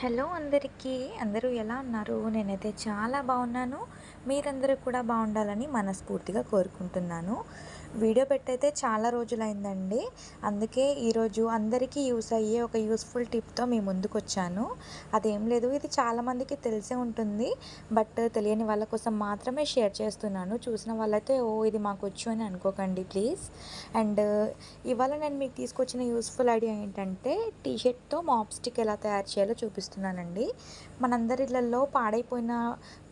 Hello అందరికీ. అందరూ ఎలా ఉన్నారు? నేనైతే చాలా బాగున్నాను. మీరందరూ కూడా బాగుండాలని మనస్ఫూర్తిగా కోరుకుంటున్నాను. వీడియో పెట్టయితే చాలా రోజులైందండి. అందుకే ఈరోజు అందరికీ యూస్ అయ్యే ఒక యూస్ఫుల్ టిప్తో మీ ముందుకు వచ్చాను అదేం లేదు ఇది చాలామందికి తెలిసే ఉంటుంది. బట్ తెలియని వాళ్ళ కోసం మాత్రమే షేర్ చేస్తున్నాను. చూసిన వాళ్ళైతే ఓ ఇది మాకు వచ్చు అని అనుకోకండి ప్లీజ్. అండ్ ఇవాళ నేను మీకు తీసుకొచ్చిన యూస్ఫుల్ ఐడియా ఏంటంటే టీషర్ట్తో మాప్ స్టిక్ ఎలా తయారు చేయాలో చూపిస్తున్నానండి. మనందరిళ్ళల్లో పాడైపోయిన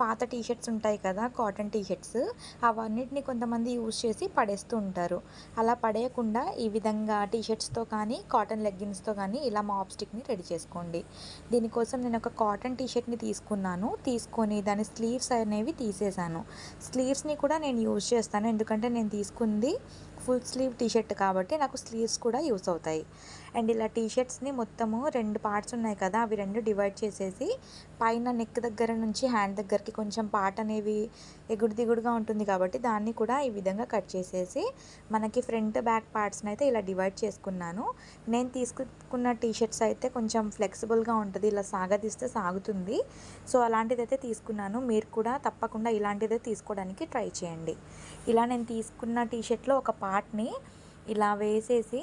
పాత టీషర్ట్స్ ఉంటాయి కదా కాటన్ టీ షర్ట్స్. అవన్నిటిని కొంతమంది యూజ్ చేసి పడేస్తూ ఉంటారు. అలా పడేయకుండా ఈ విధంగా టీషర్ట్స్తో కానీ కాటన్ లెగ్గిన్స్తో కానీ ఇలా మాప్ స్టిక్ని రెడీ చేసుకోండి. దీనికోసం నేను ఒక కాటన్ టీషర్ట్ని తీసుకున్నాను. తీసుకొని దాని స్లీవ్స్ అనేవి తీసేసాను. స్లీవ్స్ని కూడా నేను యూజ్ చేస్తాను. ఎందుకంటే నేను తీసుకుంది ఫుల్ స్లీవ్ టీషర్ట్ కాబట్టి నాకు స్లీవ్స్ కూడా యూస్ అవుతాయి. అండ్ ఇలా టీషర్ట్స్ని మొత్తము రెండు పార్ట్స్ ఉన్నాయి కదా అవి రెండు డివైడ్ చేసేసి పైన నెక్ దగ్గర నుంచి హ్యాండ్ దగ్గరికి కొంచెం పార్ట్ అనేవి ఎగుడు దిగుడుగా ఉంటుంది కాబట్టి దాన్ని కూడా ఈ విధంగా కట్ చేసేసి మనకి ఫ్రంట్ బ్యాక్ పార్ట్స్ని అయితే ఇలా డివైడ్ చేసుకున్నాను. నేను తీసుకున్న టీషర్ట్స్ అయితే కొంచెం ఫ్లెక్సిబుల్గా ఉంటుంది ఇలా సాగదీస్తే సాగుతుంది. సో అలాంటిదైతే తీసుకున్నాను. మీరు కూడా తప్పకుండా ఇలాంటిదే తీసుకోవడానికి ట్రై చేయండి. ఇలా నేను తీసుకున్న టీషర్ట్లో ఒక పార్ట్ని ఇలా వేసేసి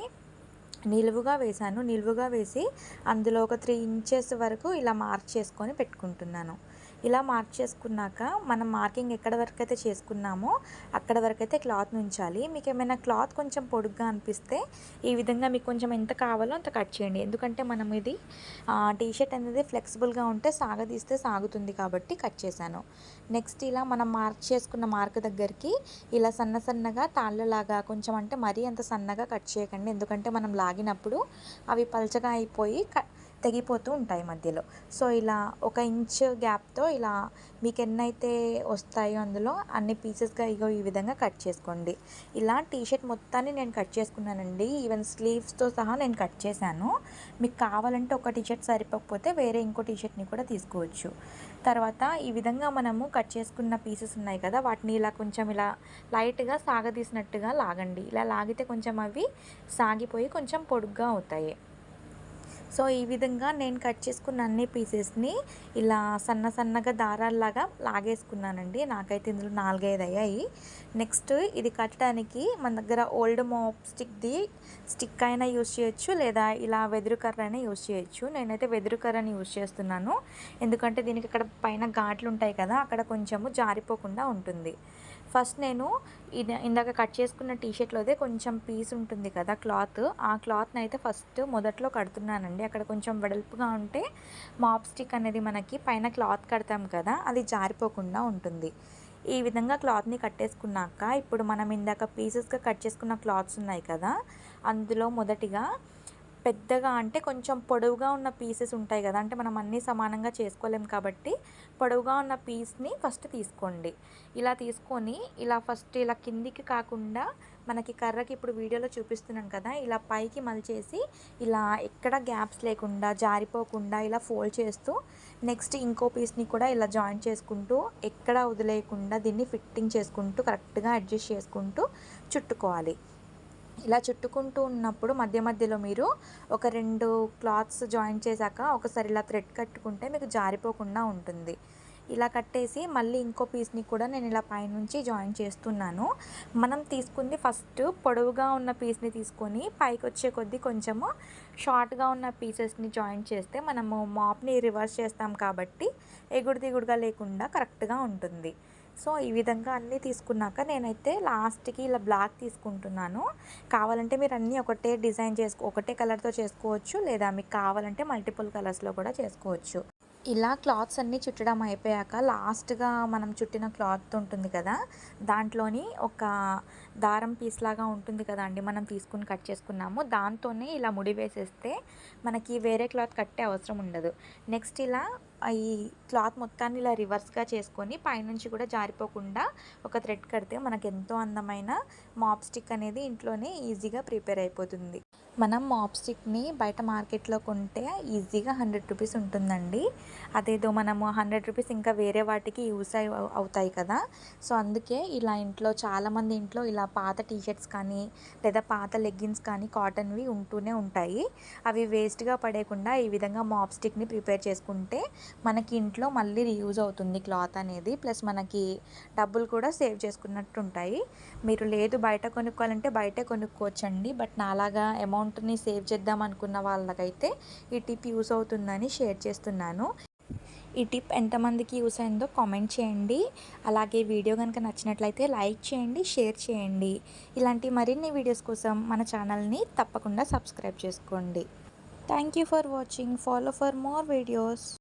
నిలువుగా వేసాను నిలువుగా వేసి అందులో ఒక త్రీ ఇంచెస్ వరకు ఇలా మార్క్ చేసుకొని పెట్టుకుంటున్నాను. ఇలా మార్క్ చేసుకున్నాక మనం మార్కింగ్ ఎక్కడ వరకు అయితే చేసుకున్నామో అక్కడ వరకు అయితే క్లాత్ ఉంచాలి మీకు ఏమైనా క్లాత్ కొంచెం పొడుగ్గా అనిపిస్తే ఈ విధంగా మీకు కొంచెం ఎంత కావాలో అంత కట్ చేయండి. ఎందుకంటే మనం ఇది టీషర్ట్ అనేది ఫ్లెక్సిబుల్గా ఉంటే సాగదీస్తే సాగుతుంది కాబట్టి కట్ చేశాను. నెక్స్ట్ ఇలా మనం మార్క్ చేసుకున్న మార్క్ దగ్గరికి ఇలా సన్న సన్నగా తాళ్ళలాగా కొంచెం అంటే మరీ అంత సన్నగా కట్ చేయకండి. ఎందుకంటే మనం లాగినప్పుడు అవి పలచగా అయిపోయి తెగిపోతూ ఉంటాయి మధ్యలో. సో ఇలా ఒక ఇంచ్ గ్యాప్తో ఇలా మీకు ఎన్నైతే వస్తాయో అందులో అన్ని పీసెస్గా ఇగో ఈ విధంగా కట్ చేసుకోండి. ఇలా టీషర్ట్ మొత్తాన్ని నేను కట్ చేసుకున్నానండి. ఈవెన్ స్లీవ్స్తో సహా నేను కట్ చేశాను. మీకు కావాలంటే ఒక టీషర్ట్ సరిపోకపోతే వేరే ఇంకో టీషర్ట్ని కూడా తీసుకోవచ్చు. తర్వాత ఈ విధంగా మనము కట్ చేసుకున్న పీసెస్ ఉన్నాయి కదా వాటిని ఇలా కొంచెం ఇలా లైట్గా సాగదీసినట్టుగా లాగండి. ఇలా లాగితే కొంచెం అవి సాగిపోయి కొంచెం పొడుగ్గా అవుతాయి. సో ఈ విధంగా నేను కట్ చేసుకున్న అన్ని పీసెస్ని ఇలా సన్న సన్నగా దారాల్లాగా లాగేసుకున్నానండి. నాకైతే ఇందులో నాలుగైదు అయ్యాయి. నెక్స్ట్ ఇది కట్టడానికి మన దగ్గర ఓల్డ్ మోప్ స్టిక్ది స్టిక్ అయినా యూస్ చేయొచ్చు లేదా ఇలా వెదురు కర్ర అయినా యూస్ చేయొచ్చు. నేనైతే వెదురు కర్రని యూస్ చేస్తున్నాను. ఎందుకంటే దీనికి ఇక్కడ పైన ఘాట్లు ఉంటాయి కదా అక్కడ కొంచెము జారిపోకుండా ఉంటుంది. ఫస్ట్ నేను ఇందాక కట్ చేసుకున్న టీషర్ట్లోదే కొంచెం పీస్ ఉంటుంది కదా క్లాత్. ఆ క్లాత్ని అయితే ఫస్ట్ మొదట్లో కడుతున్నానండి. అక్కడ కొంచెం వెడల్పుగా ఉంటే మాప్ స్టిక్ అనేది మనకి పైన క్లాత్ కడతాం కదా అది జారిపోకుండా ఉంటుంది. ఈ విధంగా క్లాత్ని కట్టేసుకున్నాక ఇప్పుడు మనం ఇందాక పీసెస్గా కట్ చేసుకున్న క్లాత్స్ ఉన్నాయి కదా అందులో మొదటిగా పెద్దగా అంటే కొంచెం పొడవుగా ఉన్న పీసెస్ ఉంటాయి కదా అంటే మనం అన్నీ సమానంగా చేసుకోలేం కాబట్టి పొడవుగా ఉన్న పీస్ని ఫస్ట్ తీసుకోండి. ఇలా తీసుకొని ఇలా ఫస్ట్ ఇలా కిందికి కాకుండా మనకి కర్రకి ఇప్పుడు వీడియోలో చూపిస్తున్నాను కదా ఇలా పైకి మలిచేసి ఇలా ఎక్కడ గ్యాప్స్ లేకుండా జారిపోకుండా ఇలా ఫోల్డ్ చేస్తూ నెక్స్ట్ ఇంకో పీస్ని కూడా ఇలా జాయిన్ చేసుకుంటూ ఎక్కడ వదిలేయకుండా దీన్ని ఫిట్టింగ్ చేసుకుంటూ కరెక్ట్గా అడ్జస్ట్ చేసుకుంటూ చుట్టుకోవాలి. ఇలా చుట్టుకుంటూ ఉన్నప్పుడు మధ్య మధ్యలో మీరు ఒక రెండు క్లాత్స్ జాయిన్ చేశాక ఒకసారి ఇలా థ్రెడ్ కట్టుకుంటే మీకు జారిపోకుండా ఉంటుంది. ఇలా కట్టేసి మళ్ళీ ఇంకో పీస్ని కూడా నేను ఇలా పైనుంచి జాయిన్ చేస్తున్నాను. మనం తీసుకుంది ఫస్ట్ పొడవుగా ఉన్న పీస్ని తీసుకొని పైకి వచ్చే కొద్దీ కొంచెము షార్ట్గా ఉన్న పీసెస్ని జాయిన్ చేస్తే మనము మాప్ని రివర్స్ చేస్తాం కాబట్టి ఎగుడు దిగుడుగా లేకుండా కరెక్ట్గా ఉంటుంది. సో ఈ విధంగా అన్నీ తీసుకున్నాక నేనైతే లాస్ట్కి ఇలా బ్లాక్ తీసుకుంటున్నాను. కావాలంటే మీరు అన్నీ ఒకటే డిజైన్ చేసుకో ఒకటే కలర్తో చేసుకోవచ్చు. లేదా మీకు కావాలంటే మల్టిపుల్ కలర్స్లో కూడా చేసుకోవచ్చు. ఇలా క్లాత్స్ అన్నీ చుట్టడం అయిపోయాక లాస్ట్గా మనం చుట్టిన క్లాత్ ఉంటుంది కదా దాంట్లోని ఒక దారం పీస్ లాగా ఉంటుంది కదా అండి మనం తీసుకుని కట్ చేసుకున్నాము. దాంతోనే ఇలా ముడి వేసేస్తే మనకి వేరే క్లాత్ కట్టే అవసరం ఉండదు. నెక్స్ట్ ఇలా ఈ క్లాత్ మొత్తాన్ని ఇలా రివర్స్గా చేసుకొని పైనుంచి కూడా జారిపోకుండా ఒక థ్రెడ్ కడితే మనకు ఎంతో అందమైన మాప్ స్టిక్ అనేది ఇంట్లోనే ఈజీగా ప్రిపేర్ అయిపోతుంది. మనం మాప్ స్టిక్ని బయట మార్కెట్లో కొంటే ఈజీగా హండ్రెడ్ రూపీస్ ఉంటుందండి. అదేదో మనము హండ్రెడ్ రూపీస్ ఇంకా వేరే వాటికి యూస్ అయి అవుతాయి కదా. సో అందుకే ఇలా ఇంట్లో చాలామంది ఇంట్లో ఇలా పాత టీషర్ట్స్ కానీ లేదా పాత లెగ్గిన్స్ కానీ కాటన్వి ఉంటూనే ఉంటాయి. అవి వేస్ట్గా పడేయకుండా ఈ విధంగా మాప్ స్టిక్ని ప్రిపేర్ చేసుకుంటే మనకి ఇంట్లో మళ్ళీ రీయూజ్ అవుతుంది క్లాత్ అనేది. ప్లస్ మనకి డబ్బులు కూడా సేవ్ చేసుకున్నట్టు ఉంటాయి మీరు లేదు బయట కొనుక్కోవాలంటే బయటే కొనుక్కోవచ్చండి. బట్ నాలాగా అమౌంట్ అమౌంట్ని సేవ్ చేద్దాం అనుకున్న వాళ్ళకైతే ఈ టిప్ యూస్ అవుతుందని షేర్ చేస్తున్నాను. ఈ టిప్ ఎంతమందికి యూస్ అయిందో కామెంట్ చేయండి. అలాగే వీడియో కనుక నచ్చినట్లయితే లైక్ చేయండి షేర్ చేయండి. ఇలాంటి మరిన్ని వీడియోస్ కోసం మన ఛానల్ని తప్పకుండా సబ్స్క్రైబ్ చేసుకోండి. Thank you for watching. Follow for more videos.